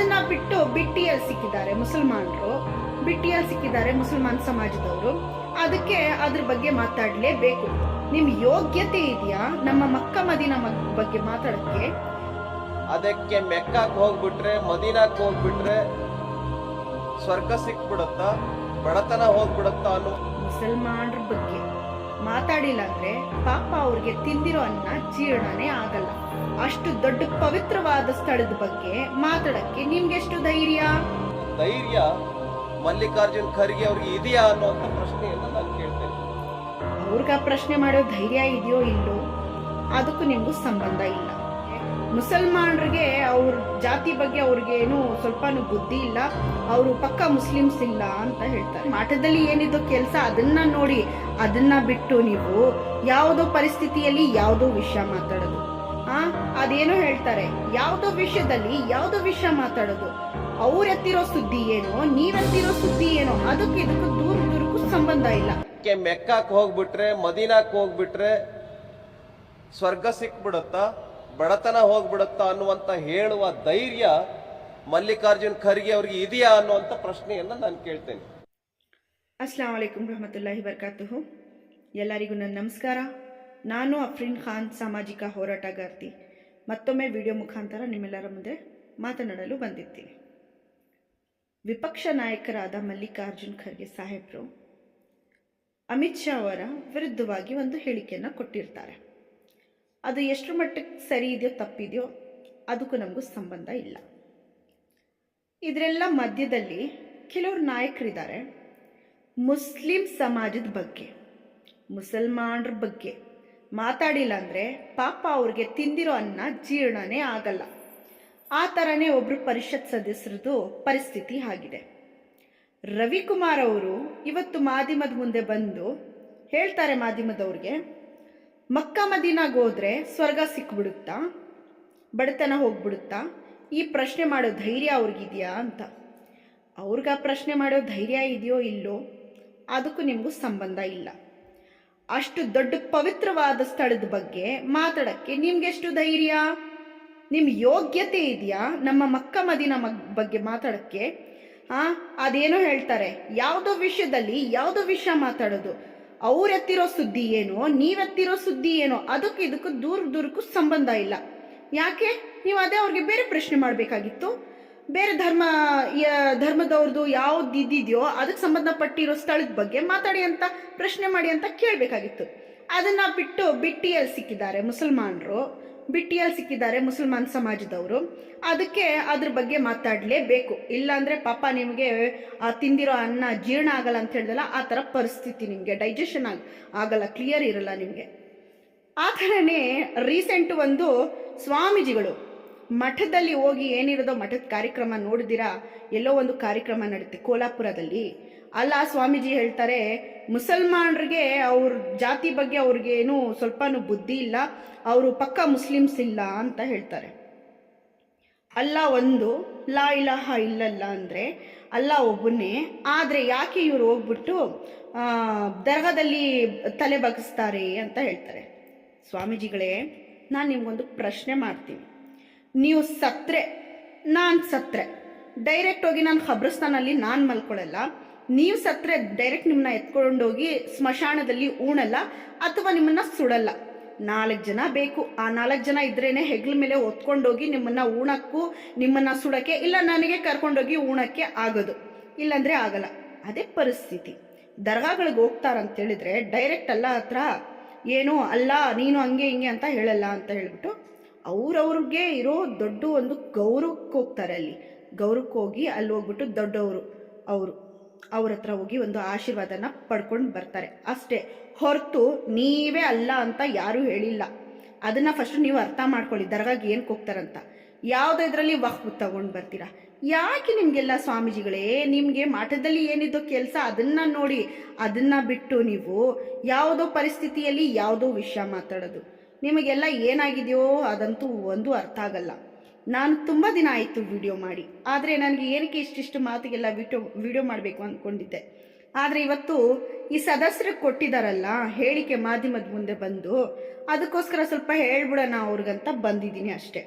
ಅದನ್ನ ಬಿಟ್ಟು ಬಿಟ್ಟಿಯಲ್ಲಿ ಸಿಕ್ಕಿದ್ದಾರೆ ಮುಸಲ್ಮಾನರು. ಬಿಟ್ಟಿಯಲ್ಲಿ ಸಿಕ್ಕಿದ್ದಾರೆ ಮುಸಲ್ಮಾನ್ ಸಮಾಜದವರು. ಅದಕ್ಕೆ ಅದ್ರ ಬಗ್ಗೆ ಮಾತಾಡಲೇಬೇಕು. ನಿಮ್ ಯೋಗ್ಯತೆ ಇದೆಯಾ? ನಮ್ಮ ಮಕ್ಕ ಮದಿನ ಬಗ್ಗೆ ಮಾತಾಡಕ್ಕೆ? ಅದಕ್ಕೆ ಮೆಕ್ಕಾಕ್ ಹೋಗ್ಬಿಟ್ರೆ ಮದೀನಾಕ್ ಹೋಗ್ಬಿಟ್ರೆ ಸ್ವರ್ಗ ಸಿಕ್ಬಿಡುತ್ತಾ? ಬಡತನ ಹೋಗ್ಬಿಡುತ್ತಾ ಅನ್ನೋ ಮುಸಲ್ಮಾನರ ಬಗ್ಗೆ. ಮಾತಾಡಿಲ್ಲ ಅಂದ್ರೆ ಪಾಪ ಅವ್ರಿಗೆ ತಿಂದಿರೋ ಅನ್ನ ಜೀರ್ಣನೇ ಆಗಲ್ಲ. ಅಷ್ಟು ದೊಡ್ಡ ಪವಿತ್ರವಾದ ಸ್ಥಳದ ಬಗ್ಗೆ ಮಾತಾಡಕ್ಕೆ ನಿಮ್ಗೆಷ್ಟು ಧೈರ್ಯ? ಧೈರ್ಯ ಮಲ್ಲಿಕಾರ್ಜುನ್ ಖರ್ಗೆ ಅವ್ರಿಗೆ ಇದೆಯಾ ಅನ್ನುವಂತ ಪ್ರಶ್ನೆ ನಾನು ಕೇಳ್ತೇನೆ ಅವ್ರಿಗೆ ಪ್ರಶ್ನೆ ಮಾಡೋ ಧೈರ್ಯ ಇದೆಯೋ ಇಲ್ಲೋ ಅದಕ್ಕೂ ನಿಮ್ಗೂ ಸಂಬಂಧ ಇಲ್ಲ. ಮುಸಲ್ಮಾನರಿಗೆ ಅವ್ರ ಜಾತಿ ಬಗ್ಗೆ ಅವ್ರಿಗೆ ಏನು ಸ್ವಲ್ಪನೂ ಬುದ್ಧಿ ಇಲ್ಲ. ಅವರು ಪಕ್ಕ ಮುಸ್ಲಿಮ್ಸ್ ಇಲ್ಲ ಅಂತ ಹೇಳ್ತಾರೆ. ಮಾಟದಲ್ಲಿ ಏನಿದ್ದು ಕೆಲಸ ಅದನ್ನ ನೋಡಿ, ಅದನ್ನ ಬಿಟ್ಟು ನೀವು ಯಾವುದೋ ಪರಿಸ್ಥಿತಿಯಲ್ಲಿ ಯಾವುದೋ ವಿಷಯ ಮಾತಾಡೋದು. ಆ, ಅದೇನೋ ಹೇಳ್ತಾರೆ. ಯಾವುದೋ ವಿಷಯದಲ್ಲಿ ಯಾವುದೋ ವಿಷಯ ಮಾತಾಡೋದು. ಅವ್ರೆತ್ತಿರೋ ಸುದ್ದಿ ಏನೋ, ನೀವೆತ್ತಿರೋ ಸುದ್ದಿ ಏನೋ, ಅದಕ್ಕೆ ಇದಕ್ಕೂ ದೂರ ದೂರಕ್ಕೂ ಸಂಬಂಧ ಇಲ್ಲ. ಮೆಕ್ಕಾಕ್ ಹೋಗ್ಬಿಟ್ರೆ, ಮದೀನಾಕ್ ಹೋಗ್ಬಿಟ್ರೆ, ಸ್ವರ್ಗ ಸಿಕ್ಬಿಡುತ್ತಾ? ಬಡತನ ಹೋಗ್ಬಿಡುತ್ತಾ ಅನ್ನುವಂತ ಹೇಳುವ ಧೈರ್ಯ ಮಲ್ಲಿಕಾರ್ಜುನ್ ಖರ್ಗೆ ಅವ್ರಿಗೆ ಇದೆಯಾ ಅನ್ನುವಂತ ಪ್ರಶ್ನೆಯನ್ನ ನಾನು ಕೇಳ್ತೇನೆ. ಅಸ್ಲಾಂ ವಲೈಕುಂ ರಹಮತುಲ್ಲಾಹಿ ಬರ್ಕಾತುಹು. ಎಲ್ಲರಿಗೂ ನನ್ನ ನಮಸ್ಕಾರ. ನಾನು ಅಫ್ರೀನ್ ಖಾನ್ ಸಾಮಾಜಿಕ ಹೋರಾಟಗಾರ್ತಿ. ಮತ್ತೊಮ್ಮೆ ವಿಡಿಯೋ ಮುಖಾಂತರ ನಿಮ್ಮೆಲ್ಲರ ಮುಂದೆ ಮಾತನಾಡಲು ಬಂದಿದ್ದೀನಿ ವಿಪಕ್ಷ ನಾಯಕರಾದ ಮಲ್ಲಿಕಾರ್ಜುನ್ ಖರ್ಗೆ ಸಾಹೇಬರು ಅಮಿತ್ ಶಾ ಅವರ ವಿರುದ್ಧವಾಗಿ ಒಂದು ಹೇಳಿಕೆಯನ್ನು ಕೊಟ್ಟಿರ್ತಾರೆ. ಅದು ಎಷ್ಟು ಮಟ್ಟಕ್ಕೆ ಸರಿ ಇದೆಯೋ ತಪ್ಪಿದೆಯೋ ಅದಕ್ಕೂ ನಮಗೂ ಸಂಬಂಧ ಇಲ್ಲ. ಇದರೆಲ್ಲ ಮಧ್ಯದಲ್ಲಿ ಕೆಲವರು ನಾಯಕರಿದ್ದಾರೆ ಮುಸ್ಲಿಂ ಸಮಾಜದ ಬಗ್ಗೆ, ಮುಸಲ್ಮಾನರ ಬಗ್ಗೆ ಮಾತಾಡಿಲ್ಲ ಅಂದರೆ ಪಾಪ ಅವ್ರಿಗೆ ತಿಂದಿರೋ ಅನ್ನ ಜೀರ್ಣನೇ ಆಗಲ್ಲ. ಆ ಥರನೇ ಒಬ್ಬರು ಪರಿಷತ್ ಸದಸ್ಯರದು ಪರಿಸ್ಥಿತಿ ಆಗಿದೆ. ರವಿಕುಮಾರ್ ಅವರು ಇವತ್ತು ಮಾಧ್ಯಮದ ಮುಂದೆ ಬಂದು ಹೇಳ್ತಾರೆ ಮಾಧ್ಯಮದವ್ರಿಗೆ ಮಕ್ಕ ಮದೀನಾಗ ಹೋದ್ರೆ ಸ್ವರ್ಗ ಸಿಕ್ಬಿಡುತ್ತಾ? ಬಡತನ ಹೋಗ್ಬಿಡುತ್ತಾ? ಈ ಪ್ರಶ್ನೆ ಮಾಡೋ ಧೈರ್ಯ ಅವ್ರಿಗಿದೆಯಾ ಅಂತ. ಅವ್ರಿಗೆ ಪ್ರಶ್ನೆ ಮಾಡೋ ಧೈರ್ಯ ಇದೆಯೋ ಇಲ್ಲೋ? ಅದಕ್ಕೂ ನಿಮಗೂ ಸಂಬಂಧ ಇಲ್ಲ. ಅಷ್ಟು ದೊಡ್ಡ ಪವಿತ್ರವಾದ ಸ್ಥಳದ ಬಗ್ಗೆ ಮಾತಾಡೋಕ್ಕೆ ನಿಮ್ಗೆಷ್ಟು ಧೈರ್ಯ? ನಿಮ್ಮ ಯೋಗ್ಯತೆ ಇದೆಯಾ ನಮ್ಮ ಮಕ್ಕ ಮದಿನ ಬಗ್ಗೆ ಮಾತಾಡಕ್ಕೆ? ಆ, ಅದೇನೋ ಹೇಳ್ತಾರೆ. ಯಾವುದೋ ವಿಷಯದಲ್ಲಿ ಯಾವುದೋ ವಿಷಯ ಮಾತಾಡೋದು. ಅವ್ರೆತ್ತಿರೋ ಸುದ್ದಿ ಏನೋ, ನೀವೆತ್ತಿರೋ ಸುದ್ದಿ ಏನೋ, ಅದಕ್ಕೆ ಇದಕ್ಕೂ ದೂರ ದೂರಕ್ಕೂ ಸಂಬಂಧ ಇಲ್ಲ. ಯಾಕೆ? ನೀವು ಅದೇ ಅವ್ರಿಗೆ ಬೇರೆ ಪ್ರಶ್ನೆ ಮಾಡಬೇಕಾಗಿತ್ತು. ಬೇರೆ ಧರ್ಮ ಧರ್ಮದವ್ರದ್ದು ಯಾವ್ದು ಇದ್ದಿದೆಯೋ ಅದಕ್ಕೆ ಸಂಬಂಧಪಟ್ಟಿರೋ ಸ್ಥಳದ ಬಗ್ಗೆ ಮಾತಾಡಿ ಅಂತ, ಪ್ರಶ್ನೆ ಮಾಡಿ ಅಂತ ಕೇಳಬೇಕಾಗಿತ್ತು. ಅದನ್ನ ಬಿಟ್ಟು, ಬಿಟ್ಟಿಯಲ್ಲಿ ಸಿಕ್ಕಿದ್ದಾರೆ ಮುಸಲ್ಮಾನರು. ಬಿಟ್ಟಿಯಲ್ಲಿ ಸಿಕ್ಕಿದ್ದಾರೆ ಮುಸಲ್ಮಾನ್ ಸಮಾಜದವರು. ಅದಕ್ಕೆ ಅದ್ರ ಬಗ್ಗೆ ಮಾತಾಡಲೇಬೇಕು. ಇಲ್ಲಾಂದ್ರೆ ಪಾಪ ನಿಮಗೆ, ಆ, ತಿಂದಿರೋ ಅನ್ನ ಜೀರ್ಣ ಆಗಲ್ಲ ಅಂತ ಹೇಳಿದಲ್ಲ, ಆ ಥರ ಪರಿಸ್ಥಿತಿ ನಿಮಗೆ ಡೈಜೆಷನ್ ಆಗ, ಆಗಲ್ಲ ಕ್ಲಿಯರ್ ಇರಲ್ಲ ನಿಮಗೆ. ಆ ಥರನೇ ರೀಸೆಂಟ್ ಒಂದು ಸ್ವಾಮೀಜಿಗಳು ಮಠದಲ್ಲಿ ಹೋಗಿ ಏನಿರೋದೋ ಮಠದ ಕಾರ್ಯಕ್ರಮ ನೋಡಿದಿರಾ ಎಲ್ಲೋ ಒಂದು ಕಾರ್ಯಕ್ರಮ ನಡೀತೆ ಕೋಲಾಪುರದಲ್ಲಿ. ಅಲ್ಲ ಸ್ವಾಮೀಜಿ ಹೇಳ್ತಾರೆ, ಮುಸಲ್ಮಾನರಿಗೆ ಅವ್ರ ಜಾತಿ ಬಗ್ಗೆ ಅವ್ರಿಗೇನು ಸ್ವಲ್ಪನೂ ಬುದ್ಧಿ ಇಲ್ಲ, ಅವರು ಪಕ್ಕ ಮುಸ್ಲಿಮ್ಸ್ ಇಲ್ಲ ಅಂತ ಹೇಳ್ತಾರೆ. ಅಲ್ಲ ಒಂದು, ಲಾ ಇಲಾಹ ಇಲ್ಲಲ್ಲ ಅಂದರೆ, ಅಲ್ಲ ಒಬ್ಬನೇ, ಆದರೆ ಯಾಕೆ ಇವರು ಹೋಗ್ಬಿಟ್ಟು ದರ್ಗಾದಲ್ಲಿ ತಲೆ ಬಗ್ಗಿಸ್ತಾರೆ ಅಂತ ಹೇಳ್ತಾರೆ. ಸ್ವಾಮೀಜಿಗಳೇ, ನಾನು ನಿಮಗೊಂದು ಪ್ರಶ್ನೆ ಮಾಡ್ತೀನಿ. ನೀವು ಸತ್ರೆ, ನಾನು ಸತ್ರೆ. ಡೈರೆಕ್ಟ್ ಹೋಗಿ ನಾನು ಖಬ್ರಸ್ತಾನಲ್ಲಿ ನಾನು ಮಲ್ಕೊಳ್ಳಲ್ಲ. ನೀವು ಸತ್ರೆ ಡೈರೆಕ್ಟ್ ನಿಮ್ಮನ್ನ ಎತ್ಕೊಂಡೋಗಿ ಸ್ಮಶಾನದಲ್ಲಿ ಊಣಲ್ಲ ಅಥವಾ ನಿಮ್ಮನ್ನ ಸುಡಲ್ಲ. ನಾಲ್ಕು ಜನ ಬೇಕು. ಆ ನಾಲ್ಕು ಜನ ಇದ್ರೇನೆ ಹೆಗ್ಲ ಮೇಲೆ ಹೊತ್ಕೊಂಡೋಗಿ ನಿಮ್ಮನ್ನ ಊಣಕ್ಕೂ ನಿಮ್ಮನ್ನ ಸುಡಕ್ಕೆ ಇಲ್ಲ ನನಗೆ ಕರ್ಕೊಂಡೋಗಿ ಊಣಕ್ಕೆ ಆಗೋದು. ಇಲ್ಲಾಂದ್ರೆ ಆಗಲ್ಲ. ಅದೇ ಪರಿಸ್ಥಿತಿ. ದರ್ಗಾಗಳಿಗೆ ಹೋಗ್ತಾರಂತ ಹೇಳಿದ್ರೆ ಡೈರೆಕ್ಟ್ ಅಲ್ಲ ಹತ್ರ, ಏನು ಅಲ್ಲ, ನೀನು ಹಂಗೆ ಹಿಂಗೆ ಅಂತ ಹೇಳಲ್ಲ ಅಂತ ಹೇಳ್ಬಿಟ್ಟು ಅವ್ರವ್ರಿಗೆ ಇರೋ ದೊಡ್ಡ ಒಂದು ಗೌರವಕ್ಕೆ ಹೋಗ್ತಾರೆ ಅಲ್ಲಿ. ಗೌರವಕ್ಕೆ ಹೋಗಿ ಅಲ್ಲಿ ಹೋಗ್ಬಿಟ್ಟು ದೊಡ್ಡವರು ಅವರು. ಅವ್ರ ಹತ್ರ ಹೋಗಿ ಒಂದು ಆಶೀರ್ವಾದನ ಪಡ್ಕೊಂಡು ಬರ್ತಾರೆ. ಅಷ್ಟೇ, ಹೊರತು ನೀವೇ ಅಲ್ಲ ಅಂತ ಯಾರೂ ಹೇಳಿಲ್ಲ. ಅದನ್ನ ಫಸ್ಟ್ ನೀವು ಅರ್ಥ ಮಾಡ್ಕೊಳ್ಳಿ, ದರ್ಗಾಗೆ ಏನಕ್ಕೆ ಹೋಗ್ತಾರಂತ. ಯಾವುದೋ ಇದರಲ್ಲಿ ವಕ್ಫ್ ತಗೊಂಡು ಬರ್ತೀರಾ? ಯಾಕೆ ನಿಮಗೆಲ್ಲ ಸ್ವಾಮೀಜಿಗಳೇ, ನಿಮಗೆ ಮಠದಲ್ಲಿ ಏನಿದೋ ಕೆಲಸ ಅದನ್ನ ನೋಡಿ, ಅದನ್ನ ಬಿಟ್ಟು ನೀವು ಯಾವುದೋ ಪರಿಸ್ಥಿತಿಯಲ್ಲಿ ಯಾವುದೋ ವಿಷಯ ಮಾತಾಡೋದು. ನಿಮಗೆಲ್ಲ ಏನಾಗಿದೆಯೋ ಅದಂತೂ ಒಂದು ಅರ್ಥ ಆಗಲ್ಲ. ನಾನು ತುಂಬ ದಿನ ಆಯಿತು ವಿಡಿಯೋ ಮಾಡಿ. ಆದರೆ ನನಗೆ ಏನಕ್ಕೆ ಇಷ್ಟಿಷ್ಟು ಮಾತಿಗೆಲ್ಲ ವಿಡಿಯೋ ವಿಡಿಯೋ ಮಾಡಬೇಕು ಅಂದ್ಕೊಂಡಿದ್ದೆ ಆದರೆ ಇವತ್ತು ಈ ಸದಸ್ಯರು ಕೊಟ್ಟಿದ್ದಾರಲ್ಲ ಹೇಳಿಕೆ ಮಾಧ್ಯಮದ ಮುಂದೆ ಬಂದು, ಅದಕ್ಕೋಸ್ಕರ ಸ್ವಲ್ಪ ಹೇಳ್ಬಿಡೋಣ ಅವ್ರಿಗಂತ ಬಂದಿದ್ದೀನಿ ಅಷ್ಟೇ.